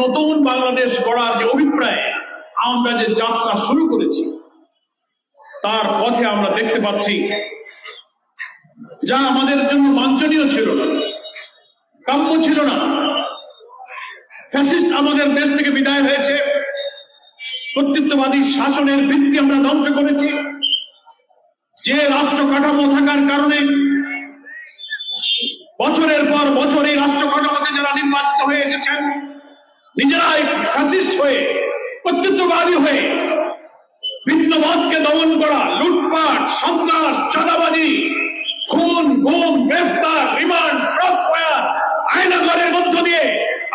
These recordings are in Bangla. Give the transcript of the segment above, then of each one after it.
নতুন বাংলাদেশ গড়ার যে অভিপ্রায়, আমরা যে যাত্রা শুরু করেছি, তার পথে আমরা দেখতে পাচ্ছি, যা আমাদের জন্য বাঞ্ছনীয় ছিল না, কাম্য ছিল না। ফ্যাসিস্ট আমাদের দেশ থেকে বিদায় হয়েছে। কর্তৃত্ববাদী শাসনের ভিত্তি আমরা ধ্বংস করেছি। যে রাষ্ট্র কাঠামো থাকার কারণে বছরের পর বছর এই রাষ্ট্র কাঠামোতে যারা নির্বাচিত হয়ে এসেছেন নিজেরাই ফ্যাসিস্ট হয়ে কর্তৃত্ববাদী হয়ে ভিন্নমতকে দমন করা, লুটপাট, সন্ত্রাস, চাঁদাবাজি, খুন, গুম, গ্রেফতার, রিমান্ড ক্রস ফায়ার আয়নাগরের মধ্য দিয়ে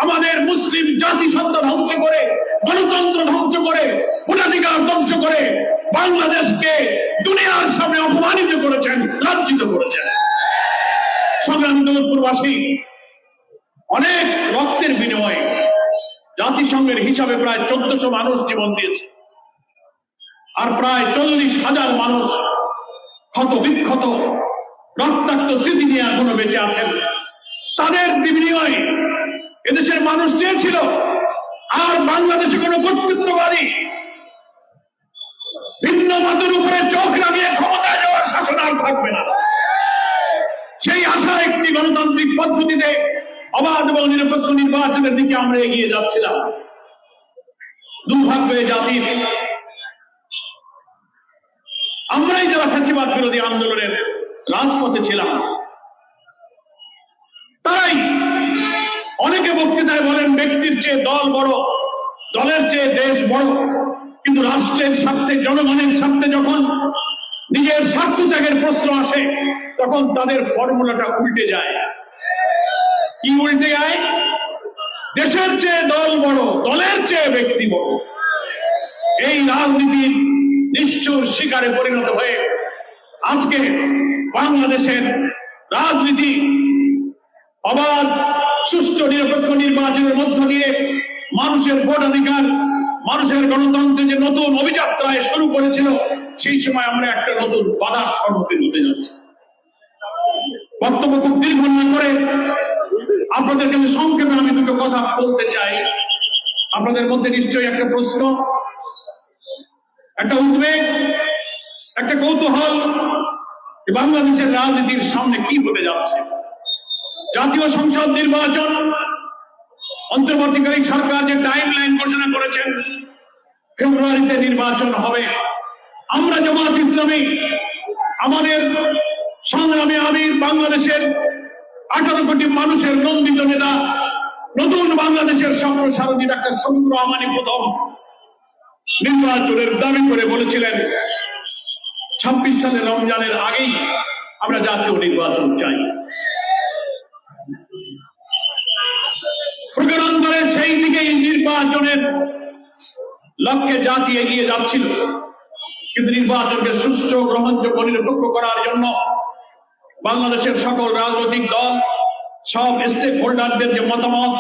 আমাদের মুসলিম জাতিসত্তা ধ্বংস করে, গণতন্ত্র ধ্বংস করে, ভোটাধিকার ধ্বংস করে, বাংলাদেশকে দুনিয়ার সামনে অপমানিত করেছেন, লাঞ্ছিত করেছেন। সংগ্রামী দৌলপুরবাসী অনেক রক্তের বিনিময়ে জাতিসংঘের হিসাবে প্রায় চোদ্দশো মানুষ জীবন দিয়েছে। আর প্রায় চল্লিশ হাজার মানুষ ক্ষত বিক্ষত রক্তাক্ত স্মৃতি নিয়ে এখনও বেঁচে আছেন। তাদের বিনিময়ে এদেশের মানুষ চেয়েছিল, আর বাংলাদেশে কোনো কর্তৃত্ববাদী ভিন্ন মতের উপরে চোখ লাগিয়ে ক্ষমতায় যাওয়ার শাসন আর থাকবে না। সেই আশা একটি গণতান্ত্রিক পদ্ধতিতে অবাধ এবং নিরপেক্ষ নির্বাচনের দিকে আমরা এগিয়ে যাচ্ছিলাম। দুর্ভাগ্য জাতির আমরাই যারা ফ্যাসিবাদ বিরোধী আন্দোলনের রাজপথে ছিলাম, তারাই অনেকে বক্তৃতায় বলেন ব্যক্তির চেয়ে দল বড়, দলের চেয়ে দেশ বড়। কিন্তু রাষ্ট্রের স্বার্থে, জনগণের স্বার্থে যখন নিজের স্বার্থ ত্যাগের প্রশ্ন আসে, তখন তাদের ফর্মুলাটা উল্টে যায়। কি উল্টে যায় দেশের চেয়ে দল বড়, দলের চেয়ে ব্যক্তি বড়। এই রাজনীতির নিশ্চুর শিকারে পরিণত হয়ে আজকে বাংলাদেশের রাজনীতি অবাধ, সুষ্ঠু, নিরপেক্ষ নির্বাচনের মধ্য দিয়ে মানুষের ভোটাধিকার মানুষের গণতন্ত্রের যে নতুন অভিযাত্রায় শুরু করেছিল, সেই সময় আমরা একটা নতুন বাধার সম্মুখীন হতে যাচ্ছি। বক্তব্য খুব দীর্ঘ না করে আপনাদের কাছে সংক্ষেপে আমি দুটো কথা বলতে চাই। আপনাদের মধ্যে নিশ্চয়ই একটা প্রশ্ন, একটা উদ্বেগ, একটা কৌতূহল বাংলাদেশের রাজনীতির সামনে কি হতে যাচ্ছে। জাতীয় সংসদ নির্বাচন, অন্তর্বর্তীকালীন সরকার যে টাইম লাইন ঘোষণা করেছেন, ফেব্রুয়ারিতে নির্বাচন হবে। আমরা জামাত ইসলামী, আমাদের সংগ্রামে আমির বাংলাদেশের আঠারো কোটি মানুষের নন্দিত নেতা, নতুন বাংলাদেশের স্বপ্ন সারথী ডাক্তার শফিকুর রহমানই প্রথম। নির্বাচনের দাবি করে বলেছিলেন, ছাব্বিশ সালের রমজানের আগেই আমরা জাতীয় নির্বাচন চাই। সেই দিকেই নির্বাচনের লক্ষ্যে জাতি এগিয়ে যাচ্ছিল। কিন্তু নির্বাচনকে সুষ্ঠু গ্রহণযোগ্য নিরপেক্ষ করার জন্য বাংলাদেশের সকল রাজনৈতিক দল, সব স্টেক হোল্ডারদের যে মতামত,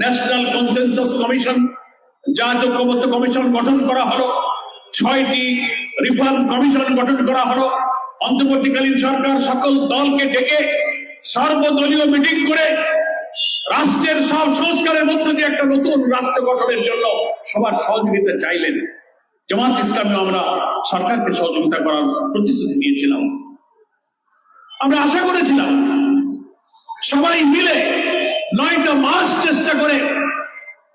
ন্যাশনাল কনসেনসাস কমিশন, জাতীয় ঐক্যবদ্ধ কমিশন গঠন করা হলো, ছয়টি রিফর্ম কমিশন গঠন করা হলো, অন্তর্বর্তীকালীন সরকার সকল দলকে ডেকে সর্বদলীয় মিটিং করে রাষ্ট্রের সব সংস্কারের মধ্য দিয়ে একটা নতুন রাষ্ট্র গঠনের জন্য সবার সহযোগিতা চাইলেন। জামাত ইসলামে আমরা সরকারকে সহযোগিতা করার প্রতিশ্রুতি দিয়েছিলাম। আমরা আশা করেছিলাম সবাই মিলে নয়টা মাস চেষ্টা করে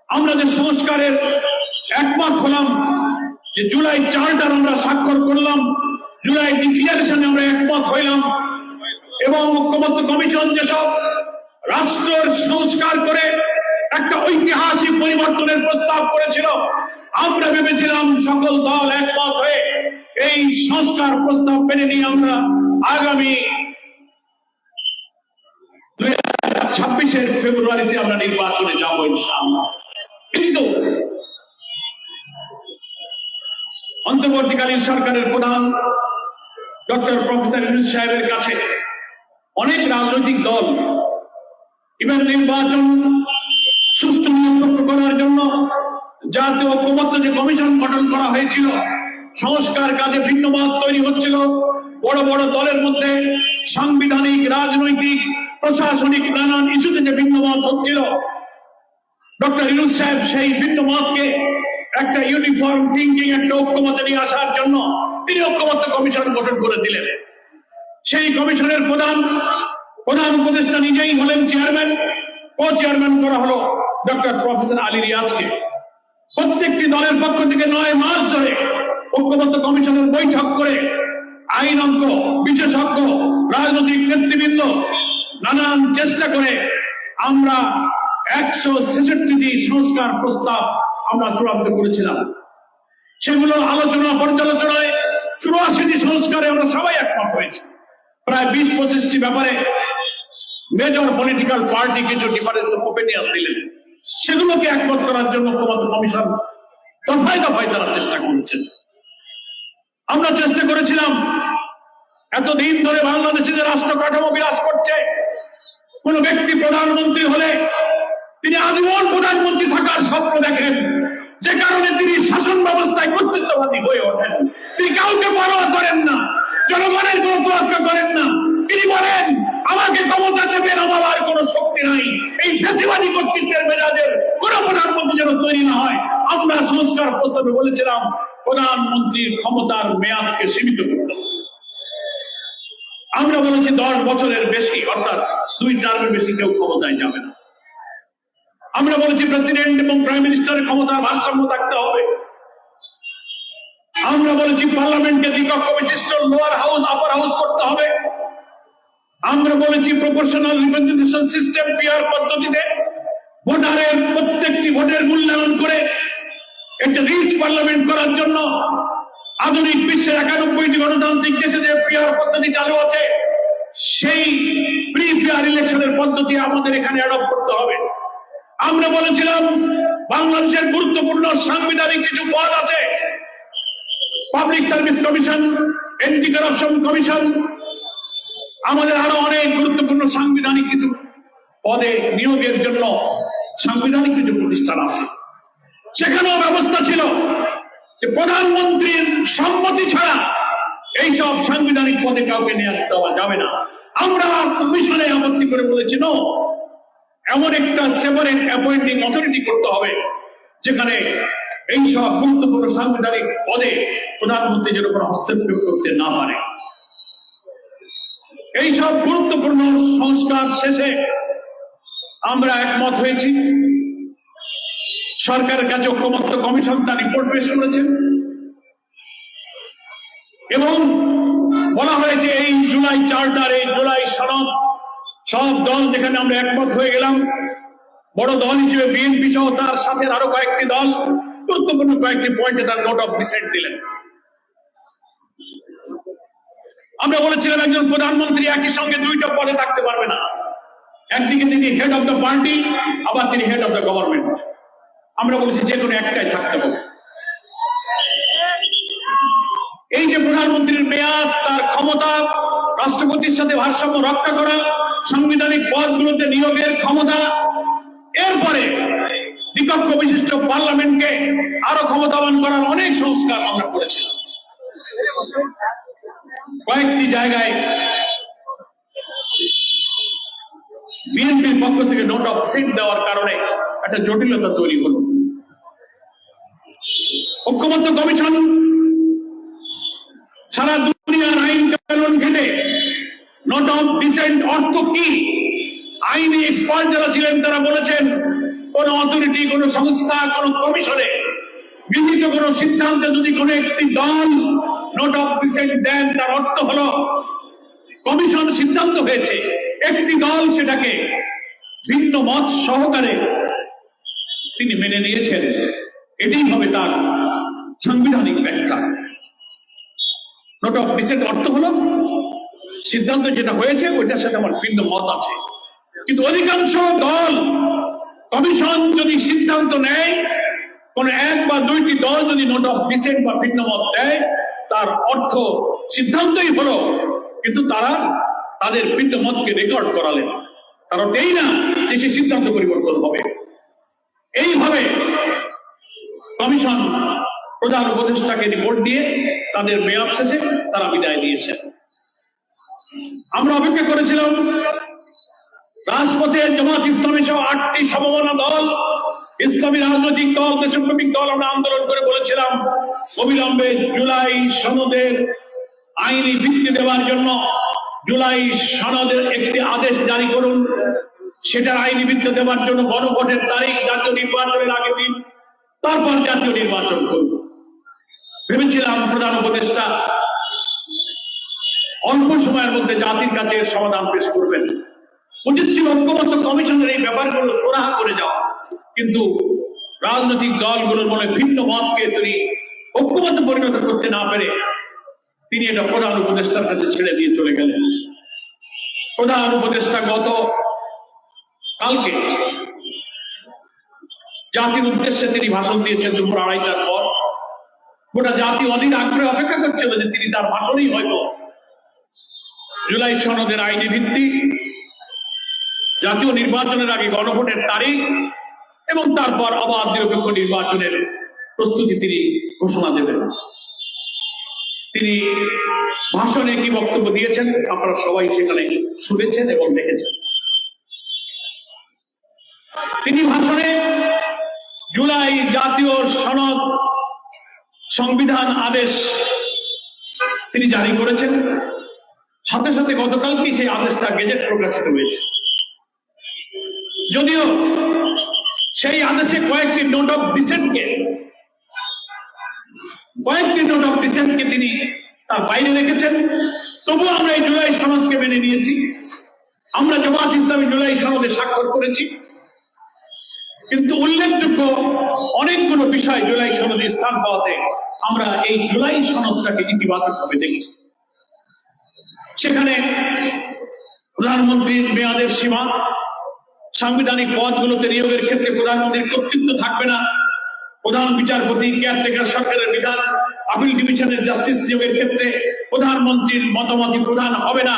আমরা যে সংস্কারের একমত হলাম যে জুলাই চার্টার আমরা স্বাক্ষর করলাম, জুলাই ডিক্লিয়ারেশনে আমরা একমত হইলাম এবং ঐক্যমত্য কমিশন যেসব রাষ্ট্রের সংস্কার করে একটা ঐতিহাসিক পরিবর্তনের প্রস্তাব করেছিল, আমরা ভেবেছিলাম সকল দল একমত হয়ে এই সংস্কার প্রস্তাব মেনে নিয়ে আমরা আগামী দুই হাজার ছাব্বিশের ফেব্রুয়ারিতে আমরা নির্বাচনে যাব ইনশাআল্লাহ। কিন্তু অন্তর্বর্তীকালীন সরকারের প্রধান ডক্টর প্রফেসর ইউনুস সাহেবের কাছে অনেক রাজনৈতিক দল এবার নির্বাচন সুষ্ঠু নিরপেক্ষ করার জন্য জাতীয় ঐক্যমত্য যে কমিশন গঠন করা হয়েছিল, সংস্কার কাজে ভিন্ন মত তৈরি হচ্ছিল। বড় বড় দলের মধ্যে সাংবিধানিক, রাজনৈতিক প্রশাসনিক নানান ইস্যুতে যে ভিন্ন মত হচ্ছিল, ডক্টর ইউনুস সাহেব সেই ভিন্ন মতকে একটা ইউনিফর্ম থিঙ্কিং একটা ঐক্যমতে নিয়ে আসার জন্য তিনি ঐক্যমত্য কমিশন গঠন করে দিলেন। সেই কমিশনের প্রধান প্রধান উপদেষ্টা নিজেই হলেন চেয়ারম্যান কো চেয়ারম্যান করা হলো ডক্টর প্রফেসর আলী রিয়াজকে। প্রত্যেকটি দলের পক্ষ থেকে নয় মাস ধরে ঐক্যবদ্ধ কমিশনের বৈঠক করে আইনজ্ঞ বিশেষজ্ঞ, রাজনৈতিক নেতৃবৃন্দ নানান চেষ্টা করে আমরা একশো ছেষট্টিটি সংস্কার প্রস্তাব আমরা চূড়ান্ত করেছিলাম। সেগুলো আলোচনা, পর্যালোচনায় চুরাশিটি সংস্কারে আমরা সবাই একমত হয়েছি। প্রায় বিশ পঁচিশটি ব্যাপারে মেজর পলিটিক্যাল পার্টি কিছু ডিফারেন্স অফ ওপিনিয়ন দিলেন। সেগুলোকে একমত করার জন্য ঐক্যমত্য কমিশন দফায় দফায় তারা চেষ্টা করেছেন। আমরা চেষ্টা করেছিলাম, এতদিন ধরে বাংলাদেশে যে রাষ্ট্র কাঠামো বিরাজ করছে কোন ব্যক্তি প্রধানমন্ত্রী হলে তিনি আজীবন প্রধানমন্ত্রী থাকার স্বপ্ন দেখেন। যে কারণে তিনি শাসন ব্যবস্থায় কর্তৃত্ববাদী হয়ে ওঠেন। তিনি কাউকে পরোয়া করেন না, জনগণের কোন করেন না। তিনি বলেন, আমাকে ক্ষমতা দেবেন, আমার আর কোনো শক্তি নাই। এই ফেসিবাদী কর্তৃত্বের মেজাজের কোন প্রধানমন্ত্রী যেন তৈরি না হয়। আমরা সংস্কার প্রস্তাবে বলেছিলাম, প্রধানমন্ত্রীর ক্ষমতার মেয়াদকে সীমিত করতে আমরা বলেছি দশ বছরের বেশি, অর্থাৎ দুই টার্মের বেশি কেউ ক্ষমতায় যাবে না। আমরা বলেছি প্রেসিডেন্ট এবং প্রাইম মিনিস্টারের ক্ষমতার ভারসাম্য থাকতে হবে। আমরা বলেছি পার্লামেন্টকে দ্বিকক্ষ বিশিষ্ট লোয়ার হাউস, আপার হাউস করতে হবে। আমরা বলেছি প্রপোর্শনাল রিপ্রেজেন্টেশন সিস্টেম পিআর পদ্ধতিতে ভোটারের প্রত্যেকটি ভোটের মূল্যায়ন করে একটা রিচ পার্লামেন্ট করার জন্য আধুনিক বিশ্বের একানব্বইটি গণতান্ত্রিক দেশে যে পিআর পদ্ধতি চালু আছে সেই ফ্রি ফেয়ার ইলেকশনের পদ্ধতি আমাদের এখানে অ্যাডপ্ট করতে হবে। আমরা বলেছিলাম, বাংলাদেশের গুরুত্বপূর্ণ সাংবিধানিক কিছু পদ আছে। Public service commission anti corruption commission আমাদের আরও অনেক গুরুত্বপূর্ণ সাংবিধানিক কিছু পদে নিয়োগের জন্য সাংবিধানিক কিছু প্রতিষ্ঠান আছে। সেখানেও ব্যবস্থা ছিল যে প্রধানমন্ত্রীর সম্মতি ছাড়া এইসব সাংবিধানিক পদে কাউকে নিয়োগ দেওয়া যাবে না। আমরা কমিশনে আপত্তি করে বলেছি নো এমন একটা সেপারেট অ্যাপয়েন্টিং অথরিটি করতে হবে, যেখানে এই সব গুরুত্বপূর্ণ সাংবিধানিক পদে প্রধানমন্ত্রী যেন কোনো হস্তক্ষেপ করতে না পারে। এই সব গুরুত্বপূর্ণ সংস্কার শেষে আমরা একমত হয়েছি। সরকারের কাছে ঐক্যমত্য কমিশন তার রিপোর্ট পেশ করেছেন এবং বলা হয়েছে এই জুলাই চার্টার এই জুলাই সনদ, সব দল যেখানে আমরা একমত হয়ে গেলাম, বড় দল হিসেবে বিএনপি সহ তার সাথে আরও কয়েকটি দল, গুরুত্বপূর্ণ কয়েকটি পয়েন্টে তার নোট অফ ডিসাইড দিলেন। আমরা বলেছিলাম একজন প্রধানমন্ত্রী একই সঙ্গে দুইটা পদে থাকতে পারবে না। একদিকে তিনি হেড অফ দ্য পার্টি আবার তিনি হেড অফ দ্য গভর্নমেন্ট আমরা বলেছি যে কোনো একটাই থাকতে হবে। এই যে প্রধানমন্ত্রীর মেয়াদ, তার ক্ষমতা, রাষ্ট্রপতির সাথে ভারসাম্য রক্ষা করা, সাংবিধানিক পদগুলোতে নিয়োগের ক্ষমতা, এরপরে দ্বিকক্ষ বিশিষ্ট পার্লামেন্টকে আরও ক্ষমতাবান করার অনেক সংস্কার আমরা করেছিলাম। কয়েকটি জায়গায় বিএনপির পক্ষ থেকে নোট অফ সিট দেওয়ার কারণে একটা জটিলতা তৈরি হলো। ঐক্যমত্য কমিশন সারা দুনিয়ার আইন কানুন ঘেটে নোট অফ ডিসেন্ট অর্থ কি? আইনে এক্সপার্ট যারা ছিলেন, তারা বলেছেন, কোন অথরিটি কোন সংস্থা, কোন কমিশনে গৃহীত কোন সিদ্ধান্তে যদি কোন একটি দল নোট অফ ডিসেন্ট দেন, তার অর্থ হলো কমিশন সিদ্ধান্ত হয়েছে। একটি দল সেটাকে ভিন্ন মত সহকারে তিনি মেনে নিয়েছেন। এটাই হবে তার সাংবিধানিক ব্যাখ্যা। নোট অফ ডিসেন্ট অর্থ হলো, সিদ্ধান্ত যেটা হয়েছে, ওইটার সাথে আমার ভিন্ন মত আছে। কিন্তু অধিকাংশ দল, কমিশন যদি সিদ্ধান্ত নেয়, কোন এক বা দুইটি দল যদি নোট অফ ডিসেন্ট বা ভিন্ন মত দেয়, তার অর্থ সিদ্ধান্তই হলো, কিন্তু তারা তাদের ভিন্ন মতকে রেকর্ড করালেন অর্থ এই না যে সে সিদ্ধান্ত পরিবর্তন হবে। এইভাবে কমিশন প্রধান উপদেষ্টাকে রিপোর্ট দিয়ে তাদের মেয়াদ শেষে তারা বিদায় দিয়েছেন আমরা অপেক্ষা করেছিলাম, রাজপথে জামাত ইসলামী সহ আটটি সমমনা দল, ইসলামী রাজনৈতিক দল, দেশপ্রেমিক দল আমরা আন্দোলন করে বলেছিলাম, অবিলম্বে জুলাই সনদের আইনি ভিত্তি দেওয়ার জন্য জুলাই সনদের একটি আদেশ জারি করুন। সেটার আইনি ভিত্তি দেওয়ার জন্য গণভোটের তারিখ জাতীয় নির্বাচনের আগে দিন, তারপর জাতীয় নির্বাচন করুন। ভেবেছিলাম প্রধান উপদেষ্টা অল্প সময়ের মধ্যে জাতির কাছে সমাধান পেশ করবেন। উচিত ছিল ঐক্যবদ্ধ কমিশনের এই ব্যাপারগুলো সুরাহা করে যাওয়া। কিন্তু রাজনৈতিক দলগুলোর মনে ভিন্ন মতকে তিনি ঐক্যবদ্ধ পরিণত করতে না পেরে তিনি এটা প্রধান উপদেষ্টার কাছে ছেড়ে দিয়ে চলে গেলেন। প্রধান উপদেষ্টা গত কালকে জাতির উদ্দেশ্যে তিনি ভাষণ দিয়েছেন দুপুর আড়াইটার পর। গোটা জাতি অধীর আগ্রহে অপেক্ষা করছিল যে তিনি তার ভাষণই হয়তো জুলাই সনদের আইনি ভিত্তি, জাতীয় নির্বাচনের আগে গণভোটের তারিখ, এবং তারপর অবাধ নিরপেক্ষ নির্বাচনের প্রস্তুতি তিনি ঘোষণা দেবেন। তিনি ভাষণে কি বক্তব্য দিয়েছেন আপনারা সবাই সেখানে শুনেছেন এবং দেখেছেন। তিনি ভাষণে জুলাই জাতীয় সনদ সংবিধান আদেশ তিনি জারি করেছেন। সাথে সাথে গতকালকে সেই আদেশটা গেজেট প্রকাশিত হয়েছে। যদিও সেই আদেশে কয়েকটি নোট অফ ডিসেন্টকে কয়েকটি নোট অফ ডিসেন্টকে তিনি তার বাইরে রেখেছেন। তবু আমরা এই জুলাই সনদকে মেনে নিয়েছি। আমরা জামাত ইসলামী জুলাই সনদে স্বাক্ষর করেছি। কিন্তু উল্লেখযোগ্য অনেকগুলো বিষয় জুলাই সনদে স্থান পাওয়াতে আমরা এই জুলাই সনদটাকে ইতিবাচক ভাবে দেখছি। সেখানে প্রধানমন্ত্রীর মেয়াদের সীমা, সাংবিধানিক পদগুলোতে নিয়োগের ক্ষেত্রে প্রধানমন্ত্রীর কর্তৃত্ব থাকবে না, প্রধান বিচারপতি কেয়ারটেকার সরকারের বিধান আপিল ডিভিশনের জাস্টিস নিয়োগের ক্ষেত্রে প্রধানমন্ত্রীর মতামতই প্রধান হবে না।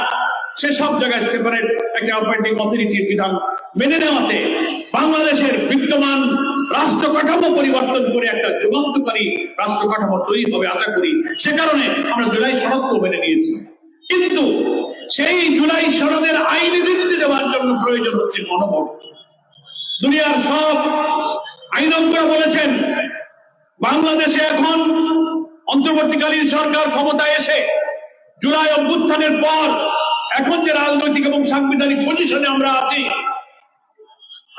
সেসব জায়গায় সেপারেট একটা অপারেটিং অথরিটির বিধান মেনে নেওয়াতে বাংলাদেশের বিদ্যমান রাষ্ট্র কাঠামো পরিবর্তন করে একটা যুগান্তকারী রাষ্ট্র কাঠামো তৈরি হবে আশা করি। সে কারণে আমরা জুলাই সনদকেও মেনে নিয়েছি। কিন্তু সেই জুলাই সনদের আইনি ভিত্তি দেওয়ার জন্য প্রয়োজন হচ্ছে গণভোট দুনিয়ার সব আইনজ্ঞরা বলেছেন, বাংলাদেশে এখন অন্তর্বর্তীকালীন সরকার ক্ষমতায় এসে জুলাই অভ্যুত্থানের পর এখন যে রাজনৈতিক এবং সাংবিধানিক পজিশনে আমরা আছি,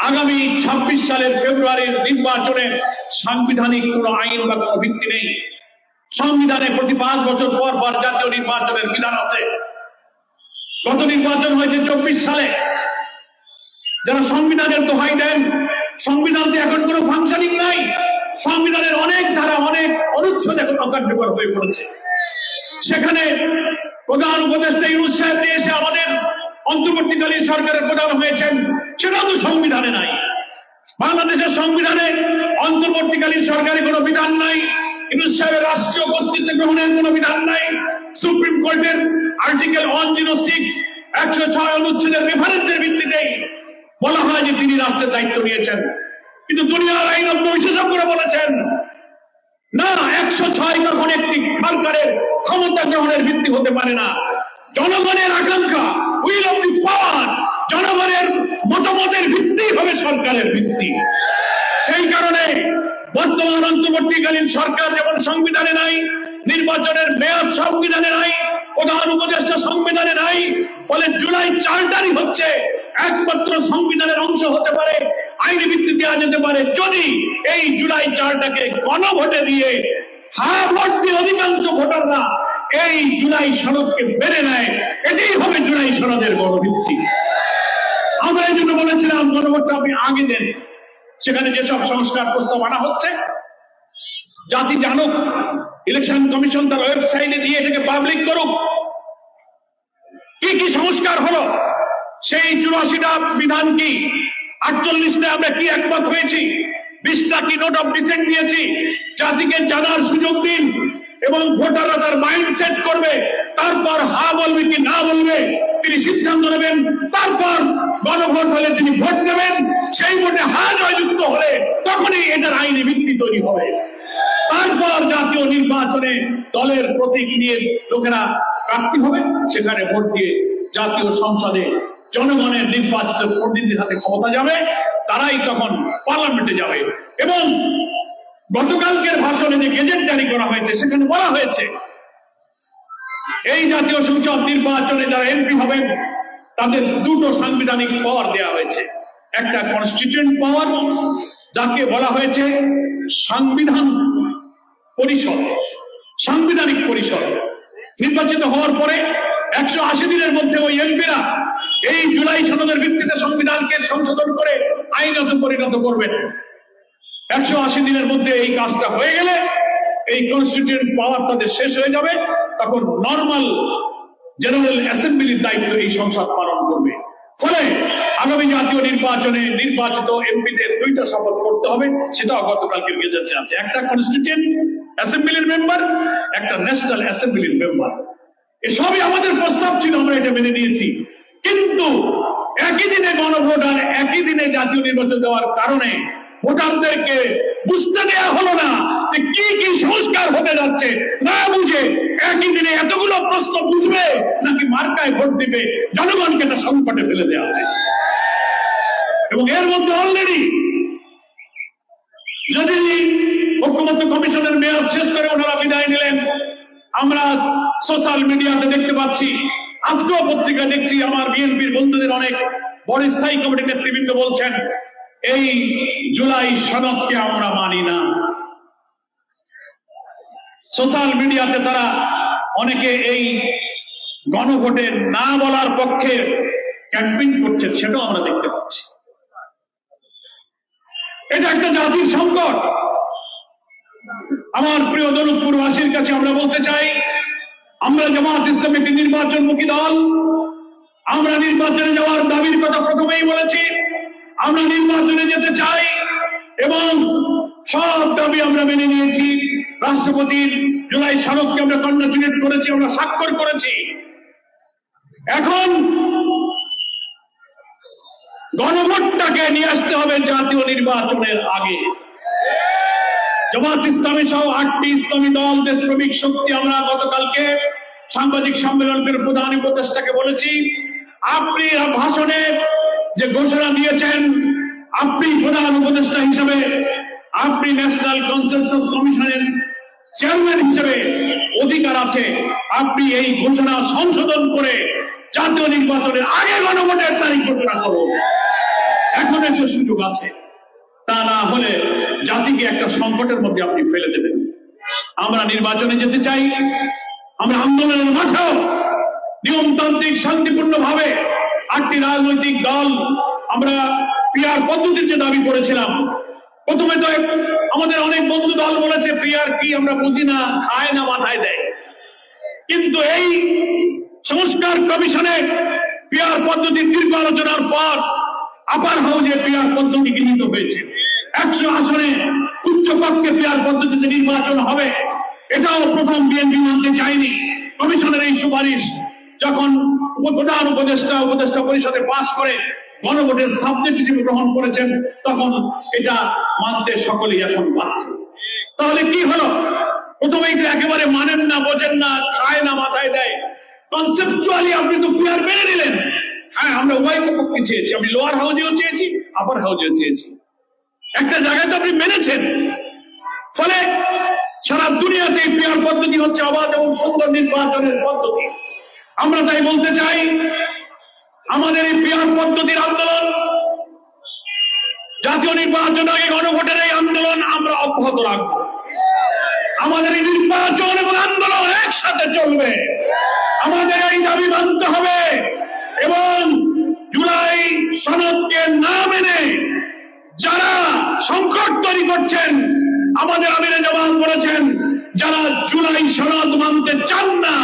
আগামী ছাব্বিশ সালের ফেব্রুয়ারির নির্বাচনে সাংবিধানিক কোনো আইন বা কোনো ভিত্তি নেই। সংবিধানে প্রতি পাঁচ বছর পর পর জাতীয় নির্বাচনের বিধান আছে। গত নির্বাচন হয়েছে চব্বিশ সালে। যারা সংবিধানের দোহাই দেন সংবিধান সংবিধানতে এখন কোনো ফাংশনিং নাই। সংবিধানের অনেক ধারা, অনেক অনুচ্ছেদ এখন অকার্যকর হয়ে পড়েছে। সেখানে প্রধান উপদেষ্টা ইউনুস সাহেব এসে আমাদের অন্তর্বর্তীকালীন সরকারের প্রধান হয়েছেন সেটাও তো সংবিধানে নাই। বাংলাদেশের সংবিধানে অন্তর্বর্তীকালীন সরকারের কোনো বিধান নাই, ইউনুস সাহেবের রাষ্ট্রীয় কর্তৃত্ব গ্রহণের কোনো বিধান নাই, সুপ্রিম কোর্টের আর্টিকেল ওয়ান জিরো সিক্স, একশো ছয় অনুচ্ছেদের রেফারেন্সের ভিত্তিতেই বলা হয় যে তিনি রাষ্ট্রের দায়িত্ব নিয়েছেন। কিন্তু দুনিয়ার আইনজ্ঞ বিশেষজ্ঞরা বলেছেন না, একশো ছয় কখন একটি সরকারের ক্ষমতা গ্রহণের ভিত্তি হতে পারে না। জনগণের আকাঙ্ক্ষা, উইল অফ দি পাওয়ার, জনগণের মতামতের ভিত্তি হবে সরকারের ভিত্তি। সেই কারণে বর্তমান অন্তর্বর্তীকালীন সরকার যেমন সংবিধানে নাই, নির্বাচনের মেয়াদ সংবিধানে নাই, প্রধান উপদেষ্টা সংবিধানে নাই, ফলে জুলাই চারটারই হচ্ছে, একমাত্র সংবিধানের অংশ হতে পারে আইনি ভিত্তি দেওয়া যেতে পারে। যদি এই জুলাই চারটাকে গণভোটে দিয়ে হা ভোট দিয়ে অধিকাংশ ভোটাররা এই জুলাই সনদকে মেনে নেয়, এটাই হবে জুলাই সনদের গণভিত্তি আমরা এই জন্য বলেছিলাম, গণভোটটা আপনি আগে দেন। সেখানে যেসব সংস্কার প্রস্তাব আনা হচ্ছে, জাতি জানুক, ইলেকশন কমিশন তার ওয়েবসাইটে দিয়ে এটাকে পাবলিক করুক। কি কি সংস্কার হলো? সেই চুরাশিটা বিধান কি? আটচল্লিশটা আমরা কি একমত হয়েছি? বিশটা কি নোট অফ ডিসেন্ট দিয়েছি জাতিকে জানার সুযোগ দিন এবং ভোটাররা তার মাইন্ড সেট করবে, তারপর হা বলবে কি না বলবে, তিনি সিদ্ধান্ত নেবেন, তারপর গণভোট হলে তিনি ভোট দেবেন সেই ভোটে হা জয়যুক্ত হলে তখনই এটার আইনি ভিত্তি তৈরি হবে। তারপর জাতীয় নির্বাচনে দলের প্রতীক নিয়ে লোকেরা প্রার্থী হবে, সেখানে ভোট দিয়ে জাতীয় সংসদে জনগণের নির্বাচিত প্রতিনিধির হাতে ক্ষমতা যাবে, তারাই তখন পার্লামেন্টে যাবে। এবং গতকালকের ভাষণে যে গেজেট জারি করা হয়েছে, সেখানে বলা হয়েছে, এই জাতীয় সংসদ নির্বাচনে যারা এমপি হবেন, তাদের দুটো সাংবিধানিক পাওয়ার দেওয়া হয়েছে। একটা কনস্টিটিউয়েন্ট পাওয়ার যাকে বলা হয়েছে সংবিধান পরিষদ, সাংবিধানিক পরিষদ। নির্বাচিত হওয়ার পরে একশো আশি দিনের মধ্যে ওই এমপিরা এই জুলাই সনদের ভিত্তিতে সংবিধানকে সংশোধন করে আইনত পরিণত করবেন। একশো আশি দিনের মধ্যে এই কাজটা হয়ে গেলে এই কনস্টিটিউয়েন্ট পাওয়ার তাদের শেষ হয়ে যাবে, তখন নর্মাল জেনারেল অ্যাসেম্বলির দায়িত্ব এই সংসদ পালন করবে। ফলে আগামী জাতীয় নির্বাচনে নির্বাচিত এমপিদের দুইটা শপথ করতে হবে, সেটাও গতকালকে গেজেটে আছে। একটা কনস্টিটিউয়েন্ট অ্যাসেম্বলির মেম্বার একটা ন্যাশনাল অ্যাসেম্বলির মেম্বার এসবই আমাদের প্রস্তাব ছিল, আমরা এটা মেনে নিয়েছি। কিন্তু একই দিনে গণভোট আর একই দিনে জাতীয় নির্বাচন দেওয়ার কারণে ভোটারদেরকে বুঝতে দেওয়া হলো না যে কি কি সংস্কার হতে যাচ্ছে। না বুঝে একই দিনে এতগুলো প্রশ্ন বুঝবে নাকি মার্কায় ভোট দিবে, জনগণকে এটা সংকটে ফেলে দেওয়া হয়েছে। এবং এর মধ্যে অলরেডি যদি ঐক্যমত্য কমিশনের মেয়াদ শেষ করে ওনারা বিদায় নিলেন, আমরা সোশ্যাল মিডিয়াতে দেখতে পাচ্ছি আজকেও পত্রিকা দেখছি, আমার বিএনপির বন্ধুদের অনেক বড় স্থায়ী কমিটির নেতৃবৃন্দ বলছেন, এই জুলাই সনদকে আমরা মানি না। সোশ্যাল মিডিয়াতে তারা অনেকে এই গণভোটে না বলার পক্ষে ক্যাম্পেইন করছেন, সেটাও আমরা দেখতে পাচ্ছি। এটা একটা জাতির সংকট। আমার প্রিয় দরুদপুরবাসীর কাছে আমরা বলতে চাই আমরা জামাত ইসলাম একটি নির্বাচনমুখী দল। আমরা নির্বাচনে যাওয়ার দাবির কথা প্রথমেই বলেছি। আমরা নির্বাচনে যেতে চাই এবং সব দাবি আমরা মেনে নিয়েছি। রাষ্ট্রপতির জুলাই স্মারককে আমরা কন্যাচুলেট করেছি, আমরা স্বাক্ষর করেছি। এখন গণভোটটাকে নিয়ে আসতে হবে জাতীয় নির্বাচনের আগে। জামাত ইসলামী সহ আটটি ইসলামী দল দেশপ্রমিক শক্তি আমরা গতকালকে সাংবাদিক সম্মেলন করে প্রধান উপদেষ্টাকে বলেছি, আপনি ভাষণে যে ঘোষণা দিয়েছেন, আপনি প্রধান উপদেষ্টা হিসেবে, আপনি ন্যাশনাল কনসেনসাস কমিশনের চেয়ারম্যান হিসেবে অধিকার আছে, আপনি এই ঘোষণা সংশোধন করে জাতীয় নির্বাচনের আগে গণভোটের তারিখ ঘোষণা করুন। এখন এসে সুযোগ আছে। তা না হলে জাতিকে একটা সংকটের মধ্যে আপনি ফেলে দেবেন। আমরা নির্বাচনে যেতে চাই, আমরা আন্দোলনের মাঠেও নিয়মতান্ত্রিক শান্তিপূর্ণ ভাবে আটটি রাজনৈতিক দল আমরা পিয়ার পদ্ধতির যে দাবি করেছিলাম, প্রথমে তো আমাদের অনেক বন্ধু দল বলেছে পিয়ার কি আমরা বুঝি না, খায় না, মাথায় দেয়। কিন্তু এই সংস্কার কমিশনে পিয়ার পদ্ধতির দীর্ঘ আলোচনার পর আপার হাউজে পিয়ার পদ্ধতি গৃহীত হয়েছে। একশো আসনে উচ্চ কক্ষে পিয়ার পদ্ধতিতে নির্বাচন হবে। এটাও প্রথম বিএনপি মানতে চায়নি। কমিশনের এই সুপারিশ যখন প্রধান উপদেষ্টা উপদেষ্টা পরিষদে পাশ করে গণভোটের সাবজেক্ট হিসেবে গ্রহণ করেছেন, তখন এটা মানতে সকলেই এখন বাধ্য। তাহলে কি হলো? প্রথমেই তো একেবারে মানেন না, বোঝেন না, খায় না, মাথায় দেয়। কনসেপচুয়ালি আপনি তো পিয়ার মেনে নিলেন। হ্যাঁ আমরা উভয় পক্ষে চেয়েছি। আমি লোয়ার হাউজেও চেয়েছি আপার হাউজেও চেয়েছি। একটা জায়গায় তো আপনি মেনেছেন। ফলে সারা দুনিয়াতে পিয়ার পদ্ধতি হচ্ছে অবাধ এবং সুন্দর নির্বাচনের পদ্ধতি। আমরা তাই বলতে চাই, আমাদের এই পিয়ার পদ্ধতির আন্দোলন, জাতীয় নির্বাচন আগে গণভোটের এই আন্দোলন আমরা অব্যাহত রাখব। আমাদের এই নির্বাচন এবং আন্দোলন একসাথে চলবে। আমাদের এই দাবি মানতে হবে এবং জুলাই সনদকে না মেনে যারা সংকট তৈরি করছেন, আমাদের আমিরে জবান বলেছেন যারা জুলাই সনদ মানতে চান না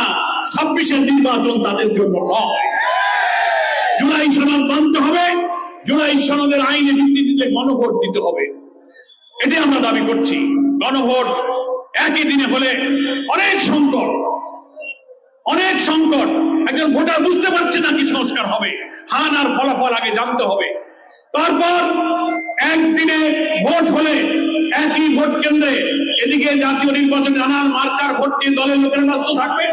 ছাব্বিশের নির্বাচন তাদের জন্য নয়। জুলাই সনদ মানতে হবে, জুলাই সনদের আইনে ভিত্তি দিতে গণভোট দিতে হবে। এটি আমরা দাবি করছি। গণভোট একই দিনে হলে অনেক সংকট অনেক সংকট। একজন ভোটার বুঝতে পারছে না কি সংস্কার হবে। হান আর ফলাফল আগে জানতে হবে। তারপর একদিনে ভোট হলে একই ভোট কেন্দ্রে এদিকে জাতীয় নির্বাচনে নানান মার্কার ভোট নিয়ে দলের লোকেরা ব্যস্ত থাকবে।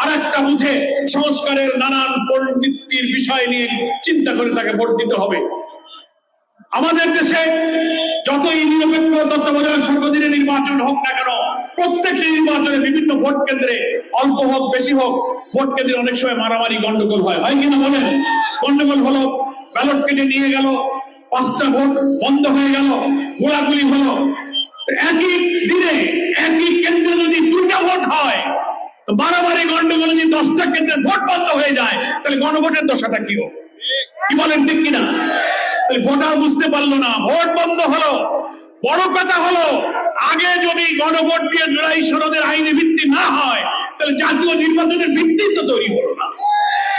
আর একটা বুথে সংস্কারের নানান পরিবৃত্তির বিষয় নিয়ে চিন্তা করে তাকে ভোট দিতে হবে। আমাদের দেশে যতই নিরপেক্ষ তত্ত্বাবধায়ক সর্বদিনে নির্বাচন হোক না কেন প্রত্যেকটি নির্বাচনে বিভিন্ন ভোট কেন্দ্রে অল্প হোক, বেশি হোক, ভোট কেন্দ্রে অনেক সময় মারামারি গন্ডগোল হয়। হয় কিনা বলেন? গন্ডগোল হলো ব্যালট কেটে নিয়ে গেল পাঁচটা ভোট বন্ধ হয়ে গেল গোলাগুলি হলো। একই দিনে, একই কেন্দ্রে যদি দুটা ভোট হয় মারামারি গন্ডগোল যদি দশটা কেন্দ্রের ভোট বন্ধ হয়ে যায়, তাহলে গণভোটের দশাটা কি হবে? কি বলেন ঠিক কিনা? তাহলে ভোটার বুঝতে পারল না, ভোট বন্ধ হলো। বড় কথা হলো, আগে যদি গণভোট দিয়ে জুলাই সনদের আইনি ভিত্তি না হয়, তাহলে জাতীয় নির্বাচনের ভিত্তি তো তৈরি হলো না।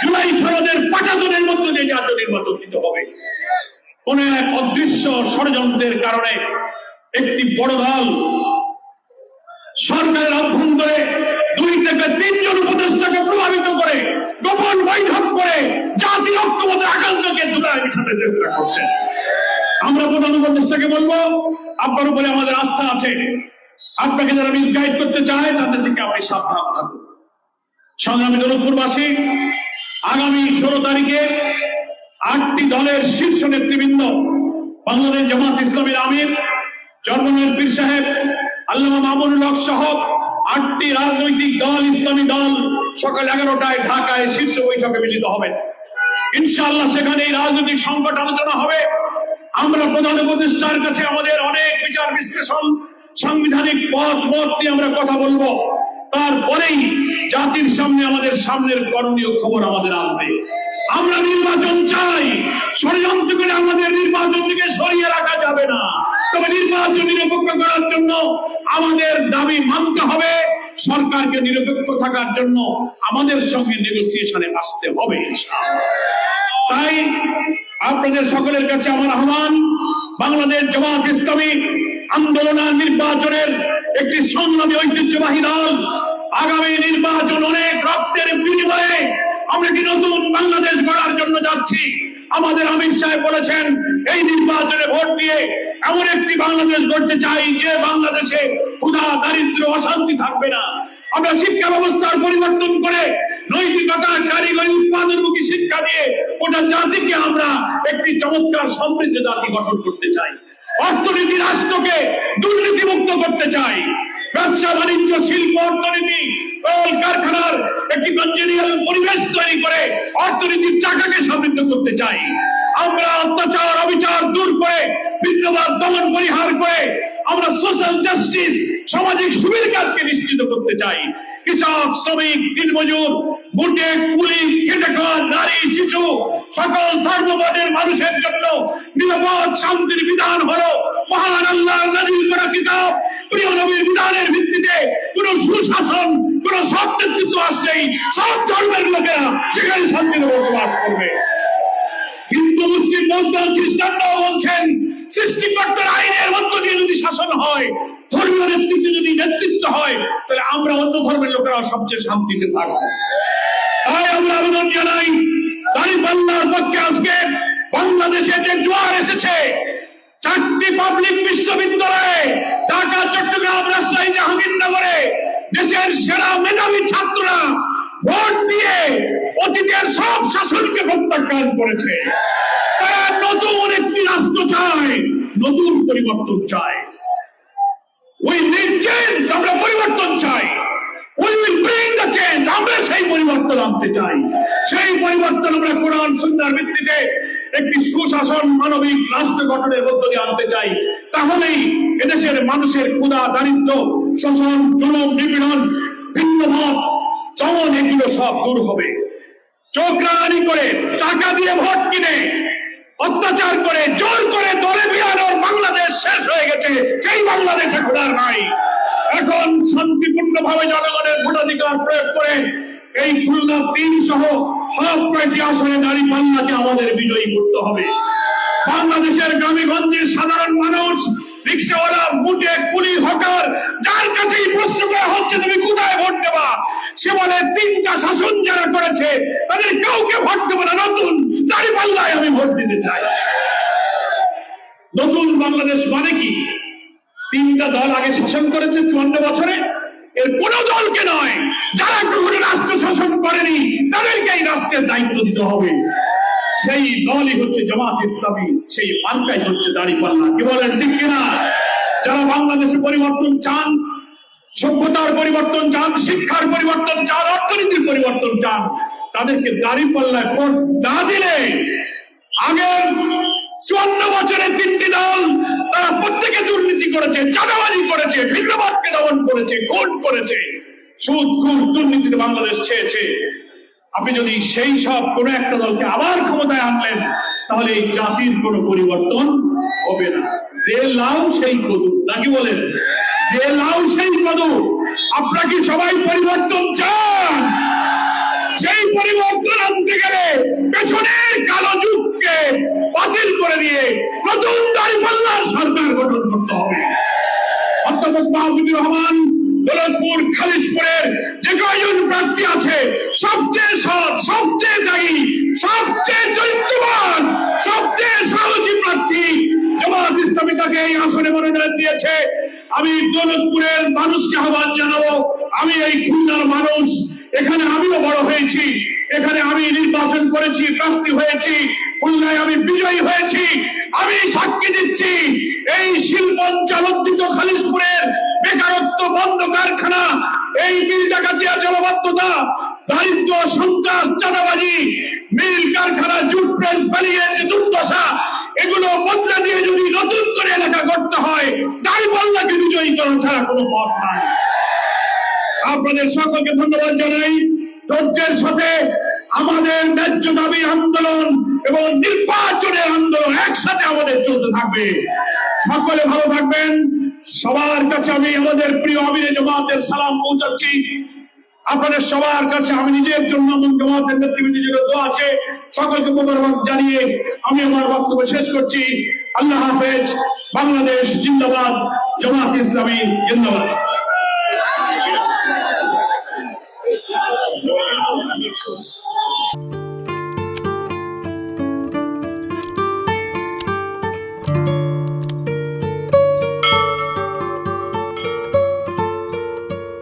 জুলাই সনদের পাঠাতনের মধ্যে দিয়ে জাতীয় নির্বাচন দিতে হবে। কোন এক অদৃশ্য ষড়যন্ত্রের কারণে একটি বড় দল সরকারের অভ্যন্তরে দুই থেকে তিনজন উপদেষ্টাকে প্রভাবিত করে গোপন বৈঠক করে জাতির ঐক্যমতের আকাঙ্ক্ষাকে জোড়ায় মিশাতে চেষ্টা করছেন আমরা প্রধান উপদেষ্টাকে বলব, আপনার উপরে আমাদের আস্থা আছে। আপনাকে যারা মিসগাইড করতে চায়, তাদের থেকে আপনি সাবধান থাকুন। সংগ্রামী দৌলতপুরবাসী, আগামী ষোলো তারিখে আটটি দলের শীর্ষ নেতৃবৃন্দ, বাংলাদেশ জামাত ইসলামের আমির, চরমনের পীর সাহেব, আল্লামা মামুনুল হক সহ আটটি রাজনৈতিক দল, ইসলামী দল সকাল এগারোটায় ঢাকায় শীর্ষ বৈঠকে মিলিত হবেন ইনশাআল্লাহ সেখানে এই রাজনৈতিক সংকট আলোচনা হবে। আমরা প্রধান উপদেষ্টার কাছে আমাদের অনেক বিচার বিশ্লেষণ, সাংবিধানিক পথ, মত নিয়ে আমরা কথা বলব। তারপরেই জাতির সামনে আমাদের সামনের করণীয় খবর আমাদের আসবে। আমরা নির্বাচন চাই। ষড়যন্ত্র করে আমাদের নির্বাচন থেকে সরিয়ে রাখা যাবে না। তবে নির্বাচন নিরপেক্ষ করার জন্য আমাদের দাবি মানতে হবে। সরকারকে নিরপেক্ষ থাকার জন্য আমাদের সঙ্গে নেগোসিয়েশনে আসতে হবে তাই আপনাদের সকলের কাছে আমার আহ্বান, বাংলাদেশ জামাত ইসলামী আন্দোলন নির্বাচনের একটি সংগ্রামী ঐতিহ্যবাহী দল আগামী নির্বাচন অনেক রক্তের বিনিময়ে আমরা কি নতুন বাংলাদেশ গড়ার জন্য যাচ্ছি? আমাদের অমিত সাহেব বলেছেন, এই নির্বাচনে ভোট দিয়ে এমন একটি বাংলাদেশ গড়তে চাই যে বাংলাদেশে ক্ষুধা দারিদ্র অশান্তি থাকবে না। আমরা শিক্ষা ব্যবস্থার পরিবর্তন করে নৈতিকতা, কারিগরি উৎপাদনমুখী শিক্ষা দিয়ে ওটা জাতিকে আমরা একটি চমৎকার সমৃদ্ধ জাতি গঠন করতে চাই। অর্থনীতি, রাষ্ট্রকে দুর্নীতিমুক্ত করতে চাই। ব্যবসা, বাণিজ্য, শিল্প, অর্থনীতি কারখানার একটি কঞ্জেনিয়াল পরিবেশ তৈরি করে অর্থনীতির চাকাকে সমৃদ্ধ করতে চাই। আমরা অত্যাচার, অবিচার দূর করে বিদ্যমান দমন পরিহার করে আমরা সোশ্যাল জাস্টিস সামাজিক সুবিধা কাজকে নিশ্চিত করতে চাই। কৃষক, শ্রমিক দিনমজুর বুটে, কুলি, খেটে নারী, শিশু, সকল ধর্মপদের মানুষের জন্য নিরাপদ, শান্তির বিধান হলো মহান আল্লাহ নাজিল করা কিতাব। প্রিয় নবীর বিধানের ভিত্তিতে সুশাসন, কোন সব নেতৃত্ব আসলেই সব ধর্মের লোকেরা সেখানে শান্তিতে বসবাস করবে। হিন্দু, মুসলিম, বৌদ্ধ, খ্রিস্টানরাও বলছেন, সৃষ্টিকর্তার আইনের মধ্য দিয়ে যদি শাসন হয়, ধর্মীয় নেতৃত্ব যদি নেতৃত্ব হয়, তাহলে আমরা অন্য ধর্মের লোকেরা সবচেয়ে শান্তিতে থাকব। তাই আমরা আবেদন জানাই দাঁড়িপাল্লার পক্ষে আজকে বাংলাদেশে যে জোয়ার এসেছে চারটি পাবলিক বিশ্ববিদ্যালয়ে ঢাকা, চট্টগ্রাম, রাজশাহী জাহাঙ্গীরনগরে দেশের সেরা মেধাবী ছাত্ররা ভোট দিয়ে অতীতের সব শাসনকে প্রত্যাখ্যান করেছে। তারা নতুন একটি রাষ্ট্র চায়, নতুন পরিবর্তন চায়। উই নিড চেঞ্জ আমরা পরিবর্তন চাই। We will bring the change আমরা সেই পরিবর্তন আনতে চাই। সেই পরিবর্তন আমরা কোরআন সুন্দর ভিত্তিতে একটি সুশাসন মানবিক রাষ্ট্র গঠনের মধ্য দিয়ে আনতে চাই, তাহলেই এদেশের মানুষের ক্ষুধা, দারিদ্র, শোষণ, জুলুম, নিপীড়ন ভিন্ন মত চমন এগুলো সব দূর হবে। করে টাকা দিয়ে ভোট কিনে, অত্যাচার করে, জোর করে দলে বিয়ানোর বাংলাদেশ শেষ হয়ে গেছে সেই বাংলাদেশ এখন নাই। এখন শান্তিপূর্ণ ভাবে জনগণের ভোটাধিকার প্রয়োগ করে এই খুলনা তিন সহ সব কয়েকটি আসনে দাঁড়ি পাল্লাকে আমাদের বিজয়ী করতে হবে। বাংলাদেশের গ্রামে গঞ্জে সাধারণ মানুষ, রিক্সাওয়ালা মুটে কুলি, হকার, যার কাছেই প্রশ্ন করা হচ্ছে, তুমি কোথায় ভোট দেবা? সে বলে, তিনটা শাসন যারা করেছে, তাদের কাউকে ভোট দেবো না। নতুন দাঁড়ি পাল্লায় আমি ভোট দিতে চাই। নতুন বাংলাদেশ মানে কি? তিনটা দল আগে শাসন করেছে চুয়ান্ন বছরে এর কোন দলকে নয়। যারা কখনো রাষ্ট্র শাসন করেনি তাদেরকে এই রাষ্ট্রের দায়িত্ব দিতে হবে। সেই দলই হচ্ছে জামাত ইসলামী, সেই মার্কাই হচ্ছে দাঁড়িপাল্লা। কি বলেন, ঠিক কিনা? যারা বাংলাদেশে পরিবর্তন চান, সভ্যতার পরিবর্তন চান, শিক্ষার পরিবর্তন চান, অর্থনীতির পরিবর্তন চান, তাদেরকে দাঁড়িপাল্লায় ভোট না দিলে আগের চুয়ান্ন বছরে তিনটি দল, তারা প্রত্যেকে দুর্নীতি করেছে, চাঁদাবাজি করেছে, ভিন্নবাদকে দমন করেছে, খুন করেছে। সুদ ঘুষ দুর্নীতিতে বাংলাদেশ ছেয়েছে। আপনি যদি সেই সব কোন একটা দলকে আবার ক্ষমতায় আনলেন, তাহলে এই জাতির কোনো পরিবর্তন হবে না। যে লাউ সেই কদু। নাকি বলেন? যে লাউ সেই কদু। আপনাকে সবাই পরিবর্তন চান সেই পরিবর্তন আনতে গেলে পেছনের কালো যুগকে বাতিল করে দিয়ে নতুন দাঁড়িপাল্লার সরকার গঠন করতে হবে। অধ্যাপক রহমান, দৌলতপুর, খালিশপুরের যে কয়জন প্রার্থী আছে, সবচেয়ে সৎ, সবচেয়ে ত্যাগী সবচেয়ে চরিত্রবান, সবচেয়ে সাহসী প্রার্থী জামাত ইসলামী তাকে এই আসনে মনোনয়ন দিয়েছে। আমি দৌলতপুরের মানুষকে আহ্বান জানাব। আমি এই খুলনার মানুষ। এখানে আমিও বড় হয়েছি। এখানে আমি নির্বাচন করেছি, প্রার্থী হয়েছি, খুলনায় আমি বিজয়ী হয়েছি, আমি সাক্ষী দিচ্ছি। এই শিল্পাঞ্চলদ্দিত খালিশপুরের বেকারত্ব বন্ধ কারখানা, এই মিল ডাকাতিয়া জলবদ্ধতা, দারিদ্র সন্ত্রাস, চাঁদাবাজি, মিল কারখানা, জুট প্রেস বানিয়ে যে দুর্দশা, এগুলো বদলে দিয়ে যদি নতুন করে এলাকা করতে হয়, দাঁড়িপাল্লাকে বিজয়ী করা ছাড়া কোনো পথ নাই। আপনাদের সকলকে ধন্যবাদ জানাই। ধৈর্যের সাথে আমাদের ন্যায্য দাবি আন্দোলন এবং নির্বাচনের আন্দোলন একসাথে আমাদের চলতে থাকবে। সকলে ভালো থাকবেন। সবার কাছে আমি আমাদের প্রিয় আমিরে জমাতের সালাম পৌঁছাচ্ছি। আপনাদের সবার কাছে আমি নিজের জন্য জমাতের নেতৃবৃন্দের জন্য দোয়া আছে, সকলকে মোবারক জানিয়ে আমি আমার বক্তব্য শেষ করছি। আল্লাহ হাফেজ, বাংলাদেশ জিন্দাবাদ, জামাত ইসলামী জিন্দাবাদ। tools.